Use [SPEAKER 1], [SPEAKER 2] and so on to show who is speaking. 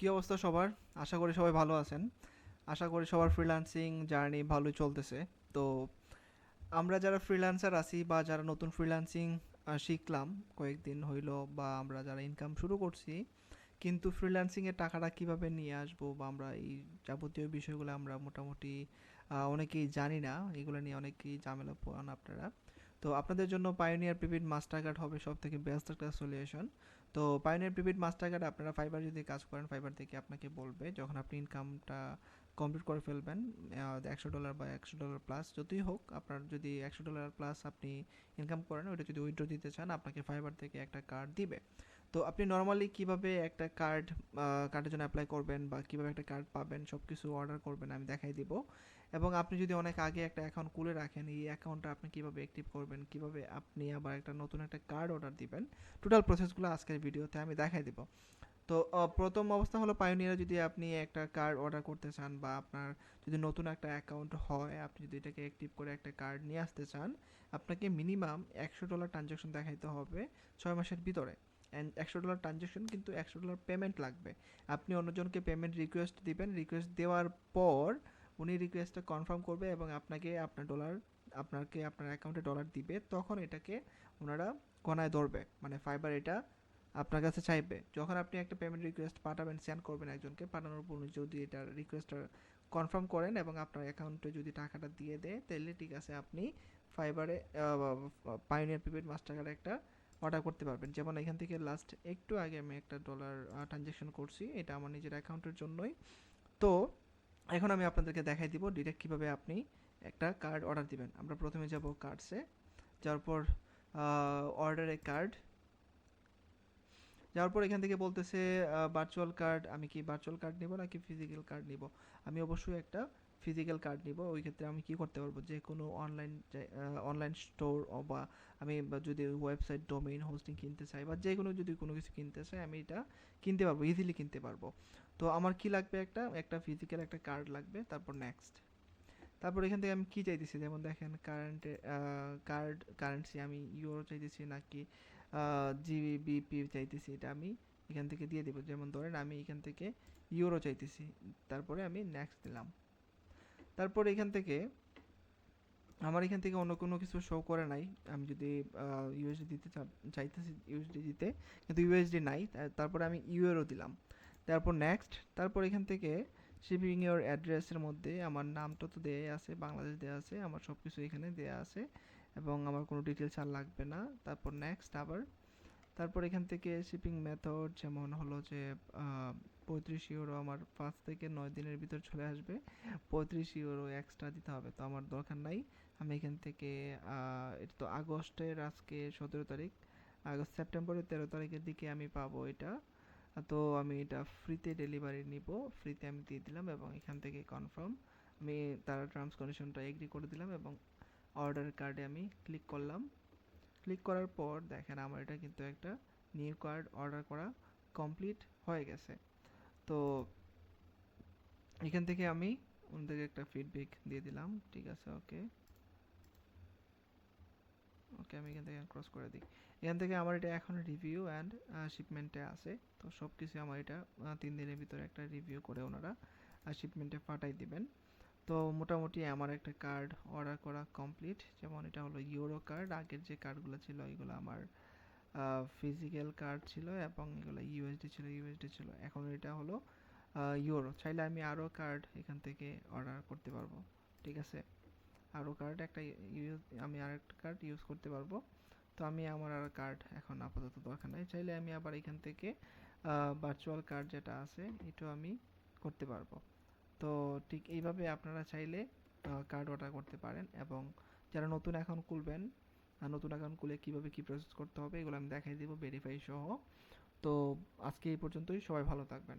[SPEAKER 1] কি অবস্থা সবার? আশা করি সবাই ভালো আছেন। আশা করি সবার ফ্রিল্যান্সিং জার্নি ভালোই চলতেছে। তো আমরা যারা ফ্রিল্যান্সার আছি বা যারা নতুন ফ্রিল্যান্সিং শিখলাম, কয়েকদিন হইল বা আমরা যারা ইনকাম শুরু করছি, কিন্তু ফ্রিল্যান্সিংয়ের টাকাটা কীভাবে নিয়ে আসব বা আমরা এই যাবতীয় বিষয়গুলো আমরা মোটামুটি অনেকেই জানি না। এগুলো নিয়ে অনেকেই ঝামেলা পোয়ান আপনারা। তো আপনাদের জন্য পায়োনিয়ার প্রিপেড মাস্টার কার্ড হবে সব থেকে বেস্ট একটা সলিউশন তো পায়োনিয়ার প্রিপেড মাস্টার কার্ড আপনারা ফাইবার যদি কাজ করেন ফাইবার থেকে আপনাকে বলবে, যখন আপনি ইনকামটা কমপ্লিট করে ফেলবেন একশো ডলার বা একশো ডলার প্লাস যতই হোক, আপনার যদি একশো ডলার প্লাস আপনি ইনকাম করেন, ওইটা যদি উইড্রো দিতে চান, আপনাকে ফাইবার থেকে একটা কার্ড দিবে। তো আপনি নর্মালি কীভাবে একটা কার্ড কার্ডের জন্য অ্যাপ্লাই করবেন বা কীভাবে একটা কার্ড পাবেন সব কিছু অর্ডার করবেন আমি দেখাই দিব। এবং আপনি যদি অনেক আগে একটা অ্যাকাউন্ট খুলে রাখেন, এই অ্যাকাউন্টটা আপনি কীভাবে অ্যাক্টিভ করবেন, কীভাবে আপনি আবার একটা নতুন একটা কার্ড অর্ডার দিবেন টোটাল প্রসেসগুলো আজকের ভিডিওতে আমি দেখাই দিব। তো প্রথম অবস্থা হলো পায়োনিয়ারে যদি আপনি একটা কার্ড অর্ডার করতে চান বা আপনার যদি নতুন একটা অ্যাকাউন্ট হয়, আপনি যদি এটাকে অ্যাক্টিভ করে একটা কার্ড নিয়ে আসতে চান, আপনাকে মিনিমাম একশো ডলার ট্রানজ্যাকশন দেখাইতে হবে ছয় মাসের ভিতরে। অ্যান্ড একশো ডলার ট্রানজ্যাকশন কিন্তু একশো ডলার পেমেন্ট লাগবে। আপনি অন্যজনকে পেমেন্ট রিকোয়েস্ট দিবেন রিকোয়েস্ট দেওয়ার পর উনি রিকোয়েস্টটা কনফার্ম করবে এবং আপনাকে আপনার ডলার আপনাকে আপনার অ্যাকাউন্টে ডলার দিবে, তখন এটাকে ওনারা গণায় ধরবে। মানে ফাইবার এটা আপনার কাছে চাইবে। যখন আপনি একটা পেমেন্ট রিকোয়েস্ট পাঠাবেন সেন্ড করবেন একজনকে, পাঠানোর পর যদি এটা রিকোয়েস্টটা কনফার্ম করেন এবং আপনার অ্যাকাউন্টে যদি টাকাটা দিয়ে দেয়, তাহলে ঠিক আছে আপনি ফাইবারে পাইনিয়ার প্রিপেড মাস্টার কার্ড একটা অর্ডার করতে পারবেন। যেমন এখান থেকে লাস্ট একটু আগে আমি একটা ডলার ট্রানজ্যাকশন করছি। এটা আমার নিজের অ্যাকাউন্টের জন্যই। তো, এখন আমি আপনাদেরকে দেখাই দিব ডিরেক্ট কীভাবে আপনি একটা কার্ড অর্ডার দিবেন। আমরা প্রথমে যাব কার্ডসে যাওয়ার পর অর্ডারে কার্ড যাওয়ার পর এখান থেকে বলতেছে ভার্চুয়াল কার্ড আমি কি ভার্চুয়াল কার্ড নিব নাকি ফিজিক্যাল কার্ড নিব? আমি অবশ্যই একটা ফিজিক্যাল কার্ড নিব, ওই ক্ষেত্রে আমি কি করতে পারব? যে কোনো অনলাইন অনলাইন স্টোর বা আমি যদি ওয়েবসাইট ডোমেইন হোস্টিং কিনতে চাই বা যে কোনো যদি কোনো কিছু কিনতে চাই, আমি এটা কিনতে পারব ইজিলি কিনতে পারব। তো আমার কি লাগবে একটা? একটা ফিজিক্যাল একটা কার্ড লাগবে, তারপর নেক্সট তারপর এখান থেকে আমি কি চাইতেছি? যেমন দেখেন কারেন্টে কার্ড কারেন্সি আমি ইউরো চাইতেছি নাকি জিবিপি চাইতেছি এটা আমি এখান থেকে দিয়ে দেবো। যেমন ধরেন আমি এখান থেকে ইউরো চাইতেছি, তারপরে আমি নেক্সট দিলাম। তারপর এখান থেকে, আমার এখান থেকে অন্য কোনো কিছু শো করে নাই। আমি যদি ইউএসডি দিতে চাইতেছি ইউএসডি দিতে, কিন্তু ইউএসডি নাই। তারপরে আমি ইউএরও দিলাম। তারপর নেক্সট তারপর এখান থেকে শিপিং এর অ্যাড্রেসের মধ্যে আমার নামটা তো দেয়াই আছে, বাংলাদেশ দেয়া আছে, আমার সব কিছু এখানে দেয়া আছে, এবং আমার কোনো ডিটেলস আর লাগবে না। তারপর নেক্সট আবার তারপর এখান থেকে শিপিং মেথড যেমন হলো যে পঁয়ত্রিশ ইউরো আমার পাঁচ থেকে নয় দিনের ভিতর চলে আসবে। পঁয়ত্রিশ ইউরো এক্সট্রা দিতে হবে, তো আমার দরকার নাই। আমি এখান থেকে এটা তো আগস্টের আজকে সতেরো তারিখ, আগস্ট, সেপ্টেম্বরের তেরো তারিখের দিকে আমি পাবো এটা। তো আমি এটা ফ্রিতে ডেলিভারি নিব ফ্রিতে আমি দিয়ে দিলাম এবং এখান থেকে কনফার্ম আমি তার টার্মস কন্ডিশনটা এগ্রি করে দিলাম এবং অর্ডার কার্ডে আমি ক্লিক করলাম। ক্লিক করার পর দেখেন আমার এটা কিন্তু একটা নিউ কার্ড অর্ডার করা কমপ্লিট হয়ে গেছে। তো এখান থেকে আমি ওনাদেরকে একটা ফিডব্যাক দিয়ে দিলাম। ঠিক আছে, ওকে। ওকে, আমি এখান থেকে ক্রস করে দিই। এখান থেকে আমার এটা এখন রিভিউ অ্যান্ড শিপমেন্টে আছে। তো সব কিছু আমার এটা তিন দিনের ভিতরে একটা রিভিউ করে ওনারা শিপমেন্টে পাঠাই দিবেন। তো মোটামুটি আমার একটা কার্ড অর্ডার করা কমপ্লিট যেমন এটা হলো ইউরো কার্ড আগের যে কার্ডগুলো ছিল, এগুলো আমার ফিজিক্যাল কার্ড ছিল এবং এগুলো ইউএসডি ছিল ইউএসডি ছিল। এখন এটা হলো ইউরো চাইলে আমি আরও কার্ড এখান থেকে অর্ডার করতে পারব। ঠিক আছে? আরও কার্ড একটা ইউজ আমি আর একটা কার্ড ইউজ করতে পারব। তো আমি আমার আর কার্ড এখন আপাতত দরকার নাই। চাইলে আমি আবার এখান থেকে ভার্চুয়াল কার্ড যেটা আছে, এটাও আমি করতে পারব। তো ঠিক এইভাবে আপনারা চাইলে কার্ড অর্ডার করতে পারেন এবং যারা নতুন অ্যাকাউন্ট খুলবেন নতুন অ্যাকাউন্ট খুলে কীভাবে কী প্রসেস করতে হবে, এগুলো আমি দেখাই দেবো ভেরিফাই সহ। তো আজকে এই পর্যন্তই, সবাই ভালো থাকবেন।